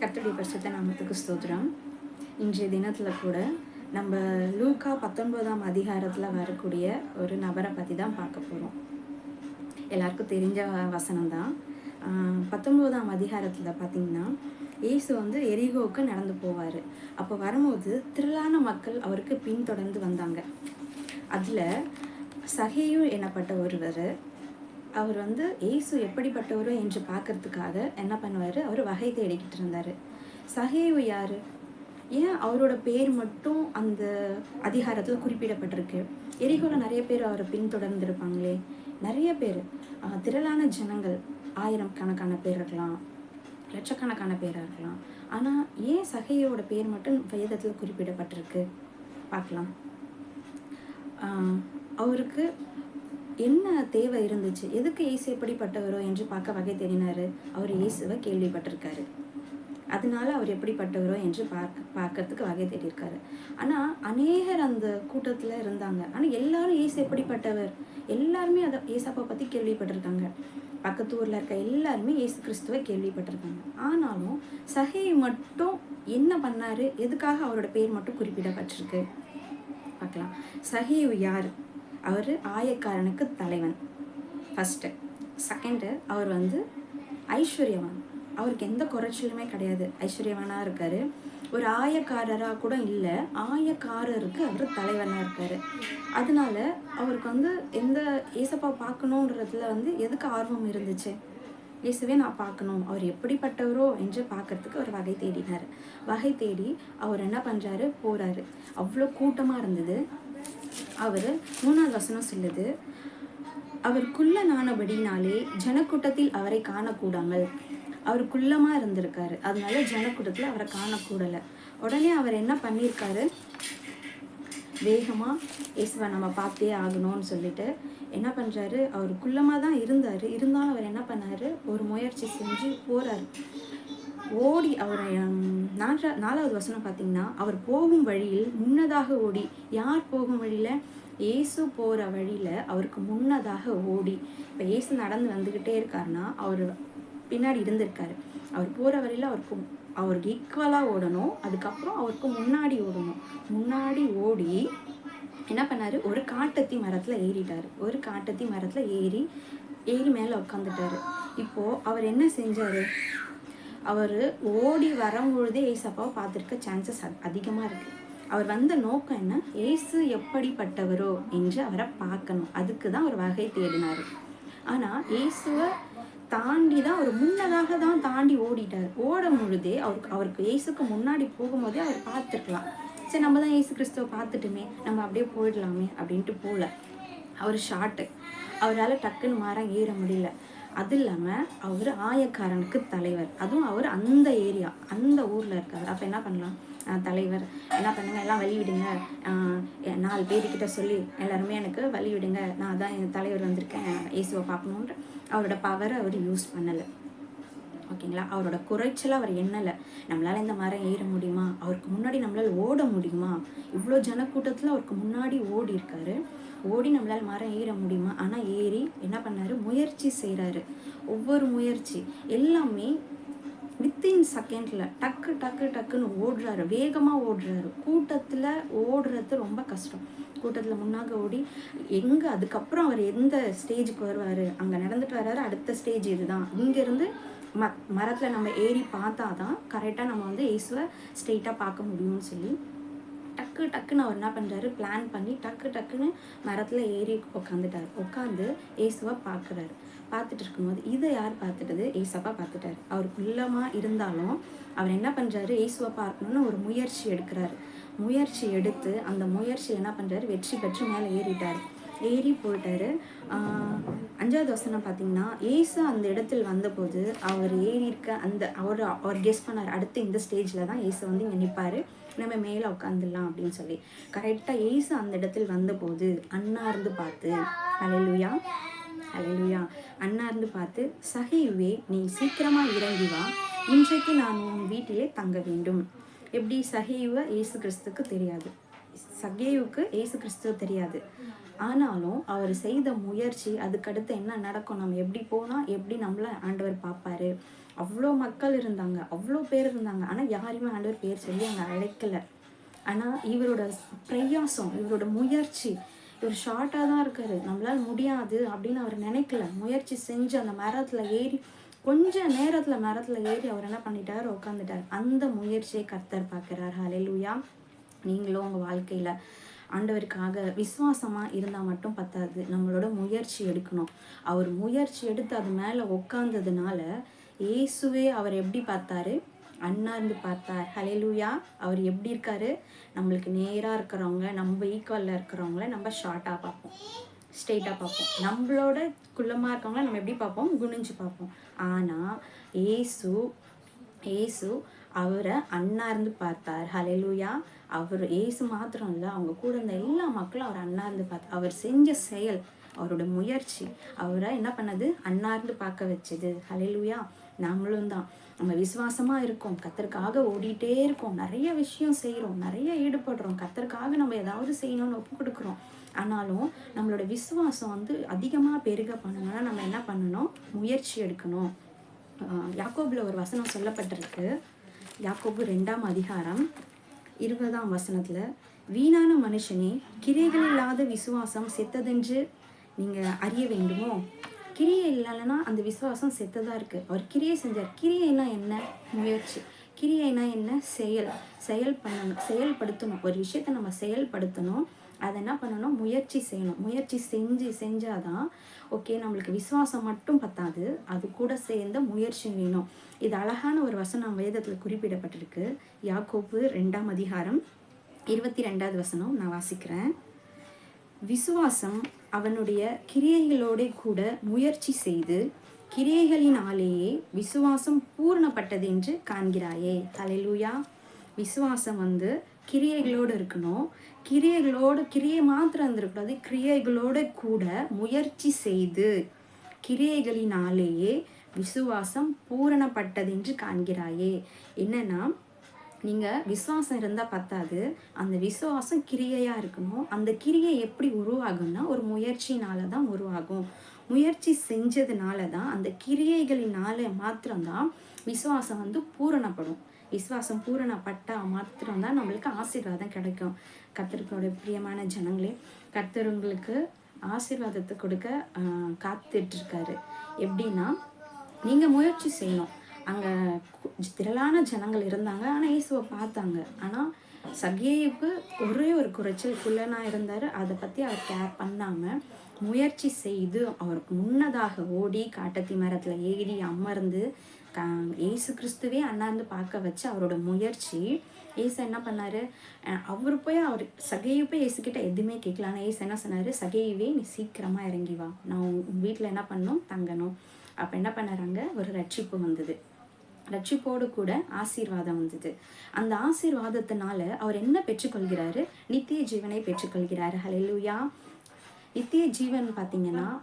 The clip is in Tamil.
கர்த்தருடைய பரிசுத்த நாமத்துக்கு ஸ்தோத்திரம். இன்றைய தினத்தில் கூட நம்ம லூக்கா பத்தொன்பதாம் அதிகாரத்தில் வரக்கூடிய ஒரு நபரை பற்றி தான் பார்க்க போகிறோம் எல்லாருக்கும் தெரிஞ்ச வசனம் தான் பத்தொன்பதாம் அதிகாரத்தில் பார்த்தீங்கன்னா ஏசு வந்து எரிகோவுக்கு நடந்து போவார். அப்போ வரும்போது திரளான மக்கள் அவருக்கு பின்தொடர்ந்து வந்தாங்க. அதில் சகையும் எனப்பட்ட ஒருவர் அவர் வந்து ஏசு எப்படிப்பட்டவரோ என்று பார்க்கறதுக்காக என்ன பண்ணுவார்? அவர் வகை தேடிக்கிட்டு இருந்தார். சகேவு யார்? ஏன் அவரோட பேர் மட்டும் அந்த அதிகாரத்தில் குறிப்பிடப்பட்டிருக்கு? எரிகோல நிறைய பேர் அவரை பின்தொடர்ந்துருப்பாங்களே. நிறைய பேர். திரளான ஜனங்கள். ஆயிரம் கணக்கான பேர் இருக்கலாம். லட்சக்கணக்கான பேராக இருக்கலாம். ஆனால் ஏன் சகையோட பேர் மட்டும் வேதத்தில் குறிப்பிடப்பட்டிருக்கு? பார்க்கலாம். அவருக்கு என்ன தேவை இருந்துச்சு? எதுக்கு இயேசு எப்படிப்பட்டவரோ என்று பார்க்க வகை தேடினாரு. அவர் இயேசுவை கேள்விப்பட்டிருக்காரு. அதனால அவர் எப்படிப்பட்டவரோ என்று பார்க்க பார்க்கறதுக்கு வகை தேடியிருக்காரு. ஆனால் அநேகர் அந்த கூட்டத்தில் இருந்தாங்க. ஆனால் எல்லாரும் இயேசு எப்படிப்பட்டவர்? எல்லாருமே அதை ஏசாப்பா பற்றி கேள்விப்பட்டிருக்காங்க. பக்கத்து ஊரில் இருக்க எல்லாருமே இயேசு கிறிஸ்துவை கேள்விப்பட்டிருக்காங்க. ஆனாலும் சகை மட்டும் என்ன பண்ணார்? எதுக்காக அவரோட பேர் மட்டும் குறிப்பிடப்பட்டிருக்கு? பார்க்கலாம். சஹீவ் யார்? அவர் ஆயக்காரனுக்கு தலைவன். ஃபஸ்ட்டு செகண்டு அவர் வந்து ஐஸ்வர்யவான். அவருக்கு எந்த குறைச்சலுமே கிடையாது. ஐஸ்வர்யவானாக இருக்கார். ஒரு ஆயக்காரராக கூட இல்லை. ஆயக்காரருக்கு அவர் தலைவனாக இருக்கார். அதனால அவருக்கு வந்து எந்த ஏசப்பா பார்க்கணுன்றதுல வந்து எதுக்கு ஆர்வம் இருந்துச்சு? இயேசுவே நான் பார்க்கணும். அவர் எப்படிப்பட்டவரோ என்று பார்க்கறதுக்கு அவர் வகை தேடினார். வகை தேடி அவர் என்ன பண்ணுறாரு போகிறாரு அவ்வளோ கூட்டமாக இருந்தது. அவர் மூணாவது வசனம் சொல்லுது அவர் குள்ளனானபடினாலே ஜனக்கூட்டத்தில் அவரை காணக்கூடாமல். அவர் குள்ளமாக இருந்திருக்காரு. அதனால ஜனக்கூட்டத்தில் அவரை காணக்கூடலை. உடனே அவர் என்ன பண்ணியிருக்காரு வேகமாக இயேசுவை நம்ம பார்த்தே ஆகணும்னு சொல்லிட்டு என்ன பண்ணுறாரு அவர் குள்ளமாக தான் இருந்தார். இருந்தாலும் அவர் என்ன பண்ணாரு? ஒரு முயற்சி செஞ்சு போகிறாரு ஓடி அவர் நான்கா நாலாவது வசனம் பார்த்தீங்கன்னா அவர் போகும் வழியில் முன்னதாக ஓடி. யார் போகும் வழியில்? இயேசு போகிற வழியில் அவருக்கு முன்னதாக ஓடி. இப்போ இயேசு நடந்து வந்துக்கிட்டே இருக்காருன்னா அவர் பின்னாடி இருந்திருக்காரு. அவர் போகிற வழியில் அவருக்கு அவருக்கு ஈக்குவலாக ஓடணும். அதுக்கப்புறம் அவருக்கு முன்னாடி ஓடணும். முன்னாடி ஓடி என்ன பண்ணார்? ஒரு காட்டத்தி மரத்தில் ஏறிட்டார். ஒரு காட்டத்தி மரத்தில் ஏறி ஏறி மேலே உட்காந்துட்டார் இப்போது அவர் என்ன செஞ்சார்? அவர் ஓடி வரும்பொழுதே ஏசப்பாவை பார்த்துருக்க சான்சஸ் அதிகமாக இருக்குது அவர் வந்த நோக்கம் என்ன? ஏசு எப்படிப்பட்டவரோ என்று அவரை பார்க்கணும். அதுக்கு தான் அவர் வகை தேடினார். ஆனால் இயேசுவை தாண்டி தான் அவர் முன்னதாக தான் தாண்டி ஓடிட்டார். ஓடும் பொழுதே அவருக்கு அவருக்கு இயேசுக்கு முன்னாடி போகும்போதே அவர் பார்த்துருக்கலாம். சரி நம்ம தான் இயேசு கிறிஸ்துவை பார்த்துட்டுமே நம்ம அப்படியே போயிடலாமே அப்படின்ட்டு போகல அவர் ஷார்ட்டு அவரால் டக்குன்னு மாற ஏற முடியல. அது இல்லாமல் அவர் ஆயக்காரனுக்கு தலைவர். அதுவும் அவர் அந்த ஏரியா அந்த ஊரில் இருக்கார். அப்போ என்ன பண்ணலாம்? தலைவர். என்ன பண்ணுங்க? எல்லாம் வழி விடுங்க. நாலு பேர்கிட்ட சொல்லி எல்லாருமே எனக்கு வழி விடுங்க. நான் தான் என் தலைவர் வந்திருக்கேன். இயேசுவை பார்க்கணுன்ற அவரோட பவரை அவர் யூஸ் பண்ணலை. ஓகேங்களா? அவரோட குறைச்சலை அவர் எண்ணலை. நம்மளால் இந்த மரம் ஏற முடியுமா? அவருக்கு முன்னாடி நம்மளால் ஓட முடியுமா? இவ்வளோ ஜனக்கூட்டத்தில் அவருக்கு முன்னாடி ஓடி இருக்காரு ஓடி நம்மளால் மரம் ஏற முடியுமா? ஆனால் ஏறி என்ன பண்ணாரு? முயற்சி செய்கிறாரு ஒவ்வொரு முயற்சி எல்லாமே வித்தின் செகண்டில் டக்கு டக்கு டக்குன்னு ஓடுறாரு. வேகமாக ஓடுறாரு. கூட்டத்தில் ஓடுறது ரொம்ப கஷ்டம். கூட்டத்தில் முன்னாக ஓடி எங்கே அதுக்கப்புறம் அவர் எந்த ஸ்டேஜுக்கு வருவார்? அங்கே நடந்துட்டு வர்றாரு. அடுத்த ஸ்டேஜ் இதுதான். இங்கேருந்து ம மரத்தில் நம்ம ஏறி பார்த்தா தான் கரெக்டாக நம்ம வந்து இயேசுவை ஸ்ட்ரெயிட்டாக பார்க்க முடியும்னு சொல்லி டக்கு டக்குன்னு அவர் என்ன பண்ணுறாரு பிளான் பண்ணி டக்கு டக்குன்னு மரத்தில் ஏறி உட்காந்துட்டார் உட்காந்து ஏசுவை பார்க்குறாரு. பார்த்துட்டு இருக்கும்போது இதை யார் பார்த்துட்டது? ஏசப்பா பார்த்துட்டாரு. அவர் குள்ளமாக இருந்தாலும் அவர் என்ன பண்ணுறாரு ஏசுவை பார்க்கணுன்னு ஒரு முயற்சி எடுக்கிறாரு. முயற்சி எடுத்து அந்த முயற்சி என்ன பண்ணுறாரு வெற்றி பெற்று மேலே ஏறிட்டார். ஏறி போயிட்டாரு. அஞ்சாவது வசனம் பார்த்தீங்கன்னா ஏசு அந்த இடத்தில் வந்தபோது அவர் ஏறி இருக்க அந்த அவர் அவர் கெஸ் பண்ணார். அடுத்து இந்த ஸ்டேஜில் தான் ஏசு வந்து இங்கே நிற்பார் நம்ம மேலே உட்காந்துடலாம் அப்படின்னு சொல்லி. கரெக்டாக ஏசு அந்த இடத்தில் வந்தபோது அண்ணார்ந்து பார்த்து அலையிலுயா அலையிலுயா அண்ணார்ந்து பார்த்து சகையுவே நீ சீக்கிரமாக இறங்கி வா. இன்றைக்கு நான் உன் வீட்டிலே தங்க வேண்டும். எப்படி சகையுவை ஏசு கிறிஸ்துக்கு தெரியாது. சகேவுக்கு ஏசு கிறிஸ்துவ தெரியாது. ஆனாலும் அவர் செய்த முயற்சி அதுக்கடுத்து என்ன நடக்கும்? நம்ம எப்படி போனால் எப்படி நம்மளை ஆண்டவர் பார்ப்பாரு? அவ்வளோ மக்கள் இருந்தாங்க அவ்வளோ பேர் இருந்தாங்க. ஆனால் யாரையுமே ஆண்டவர் பேர் சொல்லி அங்கே அழைக்கலை. ஆனால் இவரோட பிரயாசம் இவரோட முயற்சி இவர் ஷார்ட்டாக தான் இருக்காரு. நம்மளால் முடியாது அப்படின்னு அவர் நினைக்கல. முயற்சி செஞ்சு அந்த மரத்தில் ஏறி கொஞ்ச நேரத்தில் மரத்தில் ஏறி அவர் என்ன பண்ணிட்டார்? உட்காந்துட்டார் அந்த முயற்சியை கர்த்தர் பார்க்குறார். ஹalleluya நீங்களும் உங்கள் வாழ்க்கையில் ஆண்டவருக்காக விசுவாசமாக இருந்தால் மட்டும் பத்தாது. நம்மளோட முயற்சி எடுக்கணும். அவர் முயற்சி எடுத்து அது மேலே உட்காந்ததுனால இயேசுவே அவர் எப்படி பார்த்தாரு? அண்ணாந்து பார்த்தார். ஹலெலூயா அவர் எப்படி இருக்காரு? நம்மளுக்கு நேராக இருக்கிறவங்க நம்ம ஈக்குவலில் இருக்கிறவங்கள நம்ம ஷார்ட்டாக பார்ப்போம். ஸ்ட்ரெயிட்டாக பார்ப்போம். நம்மளோட குள்ளமாக இருக்கவங்கள நம்ம எப்படி பார்ப்போம்? குனிஞ்சு பார்ப்போம். ஆனால் ஏசு ஏசு அவரை அண்ணார்ந்து பார்த்தார். ஹலெலுயா அவர் ஏசு மாத்திரம் இல்லை அவங்க கூட இருந்த எல்லா மக்களும் அவர் அண்ணா இருந்து பார்த்தார் அவர் செஞ்ச செயல் அவரோட முயற்சி அவரை என்ன பண்ணது? அண்ணார்ந்து பார்க்க வச்சது. ஹலெலுயா நாமளும் தான். நம்ம விசுவாசமாக இருக்கோம். கத்தருக்காக ஓடிட்டே இருக்கோம். நிறைய விஷயம் செய்கிறோம் நிறைய ஈடுபடுறோம். கத்தருக்காக நம்ம ஏதாவது செய்யணும்னு ஒப்பு கொடுக்குறோம். ஆனாலும் நம்மளோட விசுவாசம் வந்து அதிகமாக பெருக பண்ணணும்னா நம்ம என்ன பண்ணணும்? முயற்சி எடுக்கணும். யாக்கோபில் ஒரு வசனம் சொல்லப்பட்டிருக்கு. யாக்கோபு ரெண்டாம் அதிகாரம் இருபதாம் வசனத்தில் வீணான மனுஷனே கிரைகள் இல்லாத விசுவாசம் செத்ததென்று நீங்கள் அறிய வேண்டுமோ? கிரியை இல்லைன்னா அந்த விசுவாசம் செத்ததாக இருக்குது அவர் கிரியை செஞ்சார். கிரியைனா என்ன? முயற்சி. கிரியைனா என்ன? செயல். செயல் பண்ணணும். செயல்படுத்தணும். ஒரு விஷயத்தை நம்ம செயல்படுத்தணும். அதை என்ன பண்ணணும்? முயற்சி செய்யணும். முயற்சி செஞ்சு செஞ்சாதான் ஓகே நம்மளுக்கு விசுவாசம் மட்டும் பத்தாது. அது கூட சேர்ந்த முயற்சி வேணும். இது அழகான ஒரு வசனம் வேதத்தில் குறிப்பிடப்பட்டிருக்கு. யாக்கோப்பு ரெண்டாம் அதிகாரம் இருபத்தி ரெண்டாவது வசனம் நான் வாசிக்கிறேன். விசுவாசம் அவனுடைய கிரியைகளோட கூட முயற்சி செய்து கிரியைகளினாலேயே விசுவாசம் பூரணப்பட்டது என்று காண்கிறாயே. தலைலூயா விசுவாசம் வந்து கிரியைகளோடு இருக்கணும். கிரியைகளோடு கிரியை மாத்திரம் இருந்திருக்கூடாது கிரியைகளோடு கூட முயற்சி செய்து கிரியைகளினாலேயே விசுவாசம் பூரணப்பட்டது என்று காண்கிறாயே. என்னன்னா நீங்கள் விசுவாசம் இருந்தால் பத்தாது. அந்த விசுவாசம் கிரியையாக இருக்கணும். அந்த கிரியை எப்படி உருவாகும்னா ஒரு முயற்சினால தான் உருவாகும். முயற்சி செஞ்சதுனால தான் அந்த கிரியைகளினால மாத்திரம்தான் விசுவாசம் வந்து பூரணப்படும். விசுவாசம் பூரணப்பட்டால் மாத்திரம்தான் நம்மளுக்கு ஆசீர்வாதம் கிடைக்கும். கர்த்தருக்கோட பிரியமான ஜனங்களே கர்த்தர் உங்களுக்கு ஆசீர்வாதத்தை கொடுக்க காத்துட்ருக்காரு. எப்படின்னா நீங்கள் முயற்சி செய்யணும். அங்கே திரளான ஜனங்கள் இருந்தாங்க ஆனால் இயேசுவை பார்த்தாங்க. ஆனால் சகேவுக்கு ஒரே ஒரு குறைச்சல் குள்ளனாக இருந்தார். அதை பற்றி அவர் கேர் பண்ணாமல் முயற்சி செய்து அவருக்கு முன்னதாக ஓடி காட்டத்தி மரத்தில் ஏறி அமர்ந்து கா ஏசு கிறிஸ்துவே அண்ணாந்து பார்க்க வச்சு அவரோட முயற்சி ஏசு என்ன பண்ணார்? அவர் போய் அவர் சகையை போய் ஏசுக்கிட்ட எதுவுமே கேட்கல. ஆனால் ஏசு என்ன சொன்னார்? சகையவே நீ சீக்கிரமாக இறங்கி வா. நான் உன் வீட்டில் என்ன பண்ணும்? தங்கணும். அப்போ என்ன பண்ணுறாங்க ஒரு ரட்சிப்பு வந்தது. ரட்சிப்போடு கூட ஆசீர்வாதம் வந்தது. அந்த ஆசீர்வாதத்தினால அவர் என்ன பெற்றுக்கொள்கிறாரு? நித்திய ஜீவனை பெற்றுக்கொள்கிறாரு. ஹலெலுயா நித்திய ஜீவன் பார்த்தீங்கன்னா